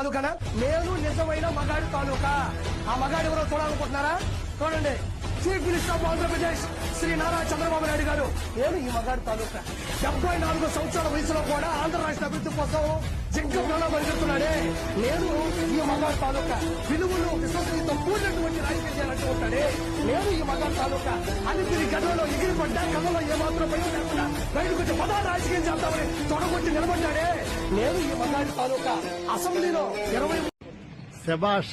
తాలూకాన? నేను నిజమైన మగాడి తాలూకా. ఆ మగాడు ఎవరో చూడాలనుకుంటున్నారా? చూడండి. Chief minister of Andhra Pradesh Shri Nara Chandrababu Naidu garu. నేను ఈ మగాడి తాలూకా. డెబ్బై నాలుగు సంవత్సరాల వయసులో కూడా ఆంధ్ర రాష్ట్ర అభివృద్ధి కోసం జింక పరిగెడుతున్నాడే నేను ఈ మగాడి తాలూకా. విలువలు విశ్వసనీయతం చేయాలంటూ లేదు ఈ మగాడి తాలూకా అని తిరిగి గతంలో ఎగిరిపడ్డా కథలో ఏమాత్రం బయట లేకుండా బయటకు వచ్చి పదా రాజకీయం చేద్దామని తొడగొట్టి నిలబడ్డాడే. లేదు ఈ మగాడి తాలూకా అసెంబ్లీలో ఇరవై శబాష్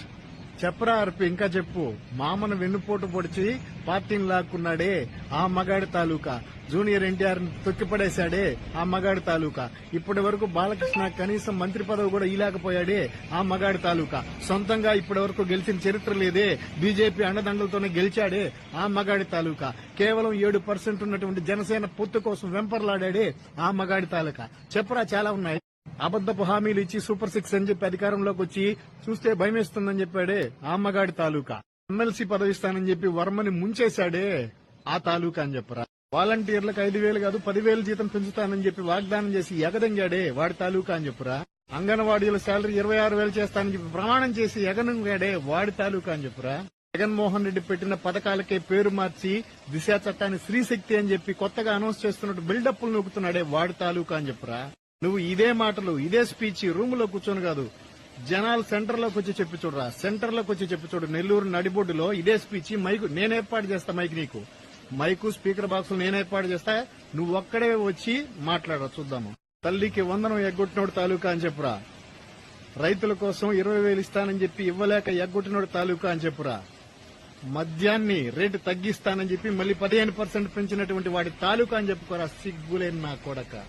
చెప్పరా అర్పి ఇంకా చెప్పు. మామను వెన్నుపోటు పొడిచి పార్టీని లాక్కున్నాడే ఆ మగాడి తాలూకా. జూనియర్ ఎన్టీఆర్ తొక్కిపడేశాడే ఆ మగాడి తాలూకా. ఇప్పటి వరకు బాలకృష్ణ కనీసం మంత్రి పదవి కూడా ఇలాకపోయాడే ఆ మగాడి తాలూకా. సొంతంగా ఇప్పటి వరకు గెలిచిన చరిత్ర లేదే. బీజేపీ అండదండలతోనే గెలిచాడే ఆ మగాడి తాలూకా. కేవలం ఏడు పర్సెంట్ ఉన్నటువంటి జనసేన పొత్తు కోసం వెంపర్లాడాడే ఆ మగాడి తాలూకా. చెప్పరా చాలా ఉన్నాయి. అబద్దపు హామీలు ఇచ్చి సూపర్ సిక్స్ అని చెప్పి అధికారంలోకి వచ్చి చూస్తే భయమేస్తుందని చెప్పాడే ఆ మగాడి తాలూకా. ఎమ్మెల్సీ పదవిస్తానని చెప్పి వర్మని ముంచేశాడే ఆ తాలూకా అని చెప్పరా. వాలంటీర్లకు ఐదు వేలు కాదు పదివేలు జీతం పెంచుతానని చెప్పి వాగ్దానం చేసి ఎగదంగాడే వాడి తాలూకా అని చెప్పురా? అంగన్వాడీల శాలరీ ఇరవై ఆరు వేలు చేస్తానని చెప్పి ప్రమాణం చేసి ఎగనంగాడే వాడి తాలూకా అని చెప్పురా? జగన్మోహన్ రెడ్డి పెట్టిన పథకాలకే పేరు మార్చి దిశ చట్టాన్ని స్త్రీశక్తి అని చెప్పి కొత్తగా అనౌన్స్ చేస్తున్నట్టు బిల్డప్లు నొక్కుతున్నాడే వాడి తాలూకా అని చెప్పురా? నువ్వు ఇదే మాటలు ఇదే స్పీచ్ రూమ్లో కూర్చొని కాదు జనాలు సెంటర్లోకి వచ్చి చెప్పి చూడరా? సెంటర్లోకి వచ్చి చెప్పి చూడు నెల్లూరు నడిబొడ్డులో ఇదే స్పీచ్ మైకు నేను ఏర్పాటు చేస్తా మైక్ నీకు. మైకు స్పీకర్ బాక్సులు నేను ఏర్పాటు చేస్తా. నువ్వు ఒక్కడే వచ్చి మాట్లాడరా చూద్దాము. తల్లికి వందనం ఎగ్గొట్టినోడు తాలూకా అని చెప్పురా. రైతుల కోసం ఇరవై వేలు ఇస్తానని చెప్పి ఇవ్వలేక ఎగ్గొట్టినోడు తాలూకా అని చెప్పురా. మద్యాన్ని రేటు తగ్గిస్తానని చెప్పి మళ్ళీ పదిహేను పర్సెంట్ పెంచినటువంటి వాడి తాలూకా అని చెప్పుకోరా సిగ్గులేని నా కొడక.